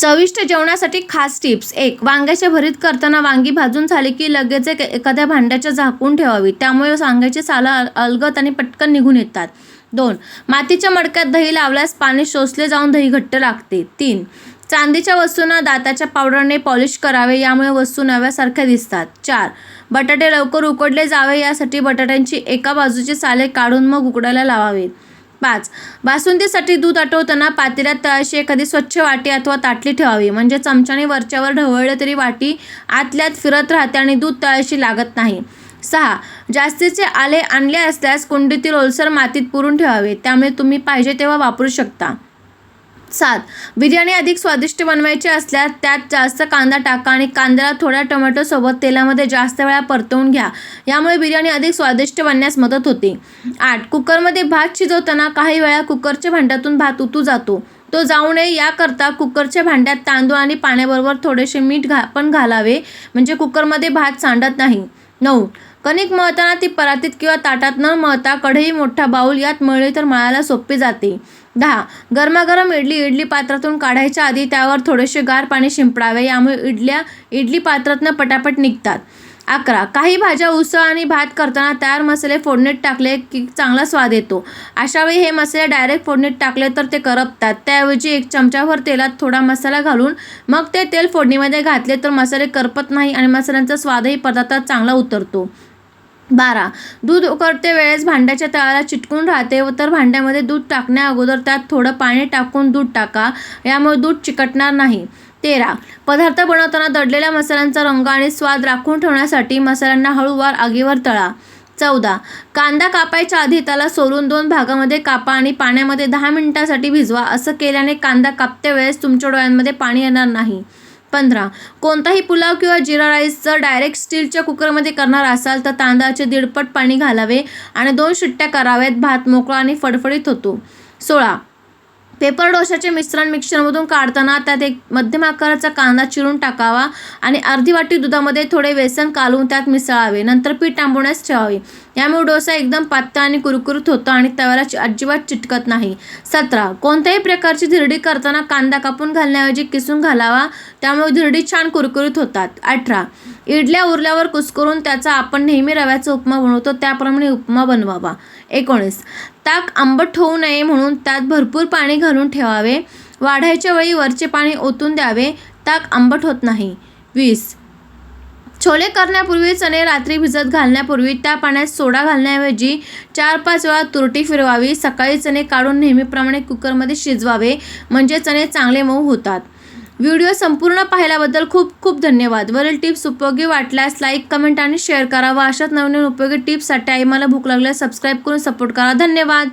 चविष्ट जेवणासाठी खास टिप्स. एक वांग्याचे भरीत करताना वांगी भाजून झाली की लगेच एक एखाद्या भांड्याच्या झाकून ठेवावी. त्यामुळे वांग्याची सालं अलगत आणि पटकन निघून येतात. दोन मातीच्या मडक्यात दही लावल्यास पाणी शोषले जाऊन दही घट्ट लागते. तीन चांदीच्या वस्तूंना दाताच्या पावडरने पॉलिश करावे यामुळे वस्तू नव्यासारख्या दिसतात. चार बटाटे लवकर उकडले जावे यासाठी बटाट्यांची एका बाजूचे साले काढून मग उकडायला लावावेत. पाच. बासुंदीसाठी दूध आटवताना पातेल्यात तळाशी एखादी स्वच्छ वाटी अथवा ताटली ठेवावी. म्हणजे चमच्याने वरच्यावर ढवळलं तरी वाटी आतल्यात फिरत राहते आणि दूध तळाशी लागत नाही. सहा. जास्तीचे आले आणले असल्यास कुंडीतील ओलसर मातीत पुरून ठेवावे. त्यामुळे तुम्ही पाहिजे तेव्हा वापरू शकता. सात. बिर्याणी अधिक स्वादिष्ट बनवायची असल्यास त्यात जास्त कांदा टाका आणि कांद्याला थोड्या टोमॅटोसोबत तेलामध्ये जास्त वेळा परतवून घ्या. यामुळे बिर्याणी अधिक स्वादिष्ट बनण्यास मदत होते. आठ. कुकरमध्ये भात शिजवताना काही वेळा कुकरच्या भांड्यातून भात उतू जातो. तो जाऊ नये. याकरता कुकरच्या भांड्यात तांदूळ आणि पाण्याबरोबर थोडेसे मीठ घा पण घालावे. म्हणजे कुकरमध्ये भात सांडत नाही. नऊ. कणिक मळताना ती परातीत किंवा ताटात न मळता कढई मोठा बाऊल यात मळली तर मळायला सोपे जाते. दहा. गरमागरम इडली इडली पात्रातून काढायच्या आधी त्यावर थोडेसे गार पाणी शिंपडावे. यामुळे इडल्या इडली पात्रातनं पटापट निघतात. अकरा. काही भाज्या उसळ आणि भात करताना तयार मसाले फोडणीत टाकले की चांगला स्वाद येतो. अशावेळी हे मसाले डायरेक्ट फोडणीत टाकले तर ते करपतात. त्याऐवजी एक चमचाभर तेलात थोडा मसाला घालून मग ते तेल फोडणीमध्ये घातले तर मसाले करपत नाही आणि मसाल्यांचा स्वादही पदार्थात चांगला उतरतो. बारा. दूध उकळते वेळेस भांड्याच्या तळाला चिटकून राहते व तर भांड्यामध्ये दूध टाकण्या अगोदर त्यात थोडं पाणी टाकून दूध टाका. यामुळे दूध चिकटणार नाही. तेरा. पदार्थ बनवताना दडलेल्या मसाल्यांचा रंग आणि स्वाद राखून ठेवण्यासाठी मसाल्यांना हळूवार आगीवर तळा. चौदा. कांदा कापायच्या आधी त्याला सोलून दोन भागामध्ये कापा आणि पाण्यामध्ये दहा मिनिटासाठी भिजवा. असं केल्याने कांदा कापते वेळेस तुमच्या डोळ्यांमध्ये पाणी येणार नाही. पंधरा. कोणताही पुलाव किंवा जिरा राईस जर डायरेक्ट स्टीलच्या कुकरमध्ये करणार असाल तर तांदळाचे दीडपट पाणी घालावे आणि दोन शिट्ट्या कराव्यात. भात मोकळा आणि फडफडीत होतो. सोळा. पेपर डोशाचे मिश्रण मिक्सरमधून काढताना त्यात एक मध्यम आकाराचा कांदा चिरून टाकावा आणि अर्धी वाटी दुधामध्ये थोडे बेसन कालवून त्यात मिसळावे. नंतर पीठ टांबवण्यास ठेवावे. यामुळे डोसा एकदम पातळ आणि कुरकुरीत होतो आणि तव्याला चि- अजिबात चिटकत नाही. सतरा. कोणत्याही प्रकारची धिरडी करताना कांदा कापून घालण्याऐवजी किसून घालावा. त्यामुळे धिरडी छान कुरकुरीत होतात. अठरा. इडल्या उरल्यावर कुसकरून त्याचा आपण नेहमी रव्याचा उपमा बनवतो. त्याप्रमाणे उपमा बनवावा. एकोणीस. ताक आंबट होऊ नये म्हणून त्यात भरपूर पाणी घालून ठेवावे. वाढायच्या वेळी वरचे पाणी ओतून द्यावे. ताक आंबट होत नाही. वीस. छोले करण्यापूर्वी चणे रात्री भिजत घालण्यापूर्वी त्या पाण्यात सोडा घालण्याऐवजी चार पाच वेळा तुरटी फिरवावी. सकाळी चणे काढून नेहमीप्रमाणे कुकरमध्ये शिजवावे. म्हणजे चणे चांगले मऊ होतात. व्हिडिओ संपूर्ण पाहिल्याबद्दल खूप खूप धन्यवाद. वरील टिप्स उपयोगी वाटल्यास लाईक कमेंट आणि शेअर करा व अशाच नवीन नवीन उपयोगी टिप्ससाठी आई मला भूक लागल्यास सबस्क्राईब करून सपोर्ट करा. धन्यवाद.